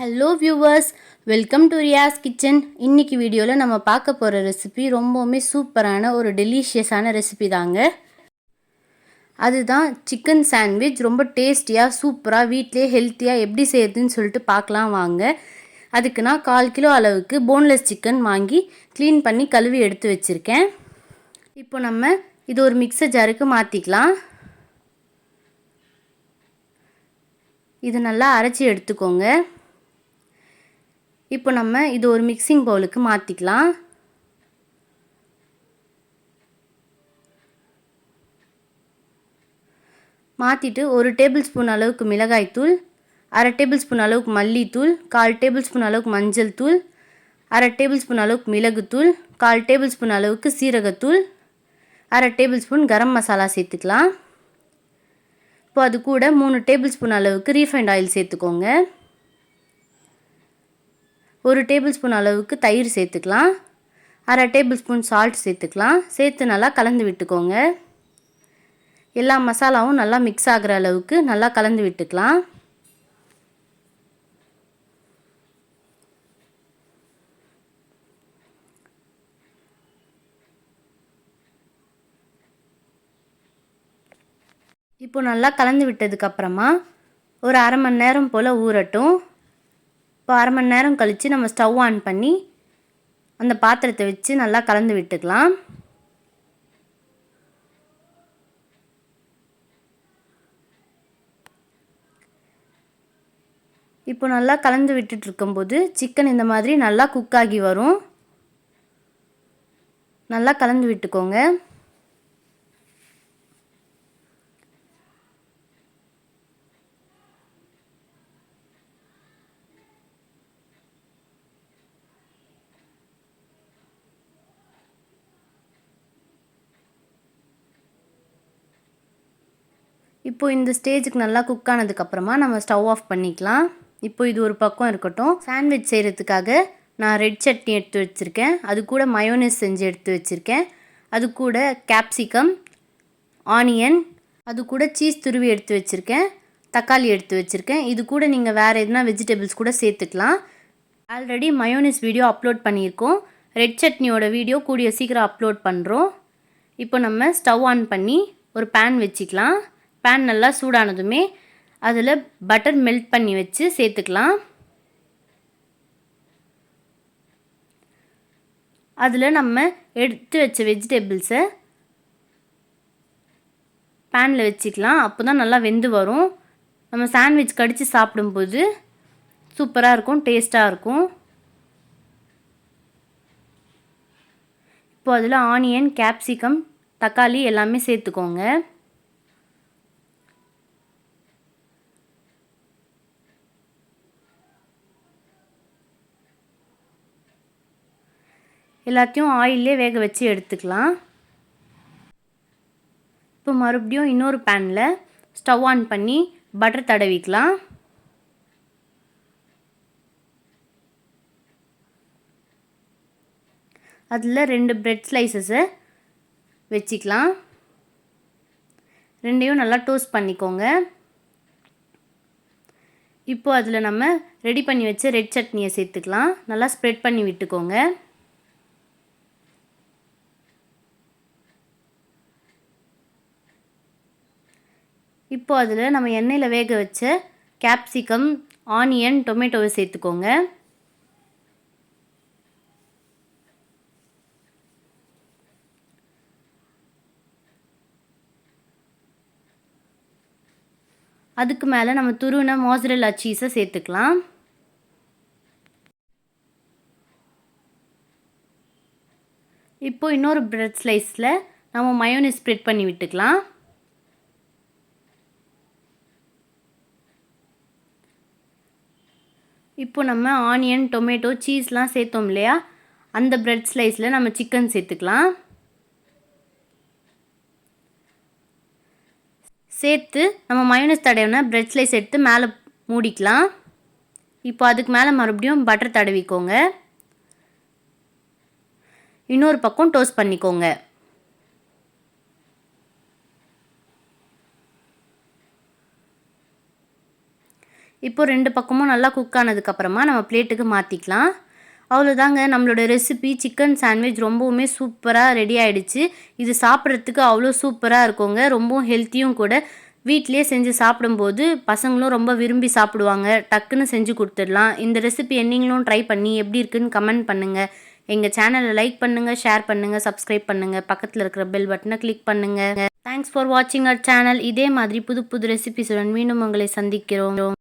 Hello viewers welcome to Riyas kitchen இன்னைக்கு வீடியோவில் நம்ம பார்க்க போகிற ரெசிபி ரொம்பவுமே சூப்பரான ஒரு டெலிஷியஸான ரெசிபி தாங்க. அதுதான் சிக்கன் சாண்ட்விச் ரொம்ப டேஸ்டியாக சூப்பராக வீட்டிலே ஹெல்த்தியாக எப்படி செய்யுதுன்னு சொல்லிட்டு பார்க்கலாம் வாங்க. அதுக்கு நான் கால் கிலோ அளவுக்கு போன்லெஸ் சிக்கன் வாங்கி க்ளீன் பண்ணி கழுவி எடுத்து வச்சுருக்கேன். இப்போ நம்ம இது ஒரு மிக்சர் ஜாருக்கு மாற்றிக்கலாம் இது நல்லா அரைச்சி எடுத்துக்கோங்க. இப்போ நம்ம இது ஒரு மிக்சிங் பவுலுக்கு மாற்றிக்கலாம் மாற்றிட்டு ஒரு டேபிள் ஸ்பூன் அளவுக்கு மிளகாய்த்தூள் அரை டேபிள் ஸ்பூன் அளவுக்கு மல்லித்தூள் கால் டேபிள் ஸ்பூன் அளவுக்கு மஞ்சள் தூள் அரை டேபிள் ஸ்பூன் அளவுக்கு மிளகுத்தூள் கால் டேபிள் ஸ்பூன் அளவுக்கு சீரகத்தூள் அரை டேபிள் ஸ்பூன் கரம் மசாலா சேர்த்துக்கலாம். இப்போ அது கூட மூணு டேபிள் ஸ்பூன் அளவுக்கு ரீஃபைண்ட் ஆயில் சேர்த்துக்கோங்க. ஒரு டேபிள் ஸ்பூன் அளவுக்கு தயிர் சேர்த்துக்கலாம். அரை டேபிள் ஸ்பூன் சால்ட் சேர்த்துக்கலாம். சேர்த்து நல்லா கலந்து விட்டுக்கோங்க. எல்லா மசாலாவும் நல்லா மிக்ஸ் ஆகிற அளவுக்கு நல்லா கலந்து விட்டுக்கலாம். இப்போ நல்லா கலந்து விட்டதுக்கப்புறமா ஒரு அரை மணி நேரம் போல் ஊறட்டும். இப்போ அரை மணி நேரம் கழித்து நம்ம ஸ்டவ் ஆன் பண்ணி அந்த பாத்திரத்தை வச்சு நல்லா கலந்து விட்டுக்கலாம். இப்போ நல்லா கலந்து விட்டுட்டு இருக்கும்போது சிக்கன் இந்த மாதிரி நல்லா குக் ஆகி வரும். நல்லா கலந்து விட்டுக்கோங்க. இப்போ இந்த ஸ்டேஜுக்கு நல்லா குக் ஆனதுக்கப்புறமா நம்ம ஸ்டவ் ஆஃப் பண்ணிக்கலாம். இப்போ இது ஒரு பக்கம் இருக்கட்டும். சாண்ட்விச் செய்கிறதுக்காக நான் ரெட் சட்னி எடுத்து வச்சுருக்கேன். அது கூட மயோனஸ் செஞ்சு எடுத்து வச்சுருக்கேன். அது கூட கேப்சிகம் ஆனியன் அது கூட சீஸ் துருவி எடுத்து வச்சுருக்கேன். தக்காளி எடுத்து வச்சுருக்கேன். இது கூட நீங்கள் வேறு எதுனா வெஜிடபிள்ஸ் கூட சேர்த்துக்கலாம். ஆல்ரெடி மயோனிஸ் வீடியோ அப்லோட் பண்ணியிருக்கோம். ரெட் சட்னியோட வீடியோ கூடிய சீக்கிரம் அப்லோட் பண்ணுறோம் இப்போ நம்ம ஸ்டவ் ஆன் பண்ணி ஒரு பேன் வச்சுக்கலாம். பேன் நல்லா சூடானதுமே அதில் பட்டர் மெல்ட் பண்ணி வச்சு சேர்த்துக்கலாம். அதில் நம்ம எடுத்து வச்ச வெஜிடபிள்ஸை பேனில் வச்சுக்கலாம். அப்போ தான் நல்லா வெந்து வரும். நம்ம சாண்ட்விச் கடித்து சாப்பிடும்போது சூப்பராக இருக்கும் டேஸ்ட்டாக இருக்கும். இப்போ அதில் ஆனியன் கேப்சிகம் தக்காளி எல்லாமே சேர்த்துக்கோங்க. எல்லாத்தையும் ஆயிலே வேக வச்சு எடுத்துக்கலாம். இப்போ மறுபடியும் இன்னொரு பேனில் ஸ்டவ் ஆன் பண்ணி பட்டர் தடவிக்கலாம். அதில் ரெண்டு ப்ரெட் ஸ்லைசஸை வச்சுக்கலாம். ரெண்டையும் நல்லா டோஸ்ட் பண்ணிக்கோங்க. இப்போ அதில் நம்ம ரெடி பண்ணி வச்ச ரெட் சட்னியை சேர்த்துக்கலாம். நல்லா ஸ்ப்ரெட் பண்ணி விட்டுக்கோங்க. இப்போ அதில் நம்ம எண்ணெயில் வேக வச்ச கேப்சிகம் ஆனியன் டொமேட்டோவை சேர்த்துக்கோங்க. அதுக்கு மேலே நம்ம துருவின மோசரல்லா சீஸை சேர்த்துக்கலாம். இப்போ இன்னொரு ப்ரெட் ஸ்லைஸில் நம்ம மயோனி ஸ்ப்ரெட் பண்ணி விட்டுக்கலாம். இப்போ நம்ம ஆனியன் டொமேட்டோ சீஸ்லாம் சேர்த்தோம் இல்லையா? அந்த ப்ரெட் ஸ்லைஸில் நம்ம சிக்கன் சேர்த்துக்கலாம். சேர்த்து நம்ம மயோனஸ் தடவினா ப்ரெட் ஸ்லைஸ் எடுத்து மேலே மூடிக்கலாம். இப்போ அதுக்கு மேலே மறுபடியும் பட்டர் தடவிக்கோங்க. இன்னொரு பக்கம் டோஸ்ட் பண்ணிக்கோங்க. இப்போது ரெண்டு பக்கமும் நல்லா குக் ஆனதுக்கப்புறமா நம்ம பிளேட்டுக்கு மாற்றிக்கலாம் அவ்வளோதாங்க நம்மளோட ரெசிபி சிக்கன் சாண்ட்விச் ரொம்பவுமே சூப்பராக ரெடி ஆகிடுச்சு இது சாப்பிட்றதுக்கு அவ்வளோ சூப்பராக இருக்குங்க. ரொம்பவும் ஹெல்த்தியும் கூட. வீட்டிலேயே செஞ்சு சாப்பிடும்போது பசங்களும் ரொம்ப விரும்பி சாப்பிடுவாங்க. டக்குன்னு செஞ்சு கொடுத்துடலாம். இந்த ரெசிபி நீங்களும் ட்ரை பண்ணி எப்படி இருக்குன்னு கமெண்ட் பண்ணுங்கள் எங்கள் சேனலை லைக் பண்ணுங்கள் ஷேர் பண்ணுங்கள் சப்ஸ்கிரைப் பண்ணுங்கள் பக்கத்தில் இருக்கிற பெல் பட்டனை கிளிக் பண்ணுங்கள் தேங்க்ஸ் ஃபார் வாட்சிங் அவர் சேனல் இதே மாதிரி புது புது ரெசிபிஸுடன் மீண்டும் உங்களை சந்திக்கிறோம்.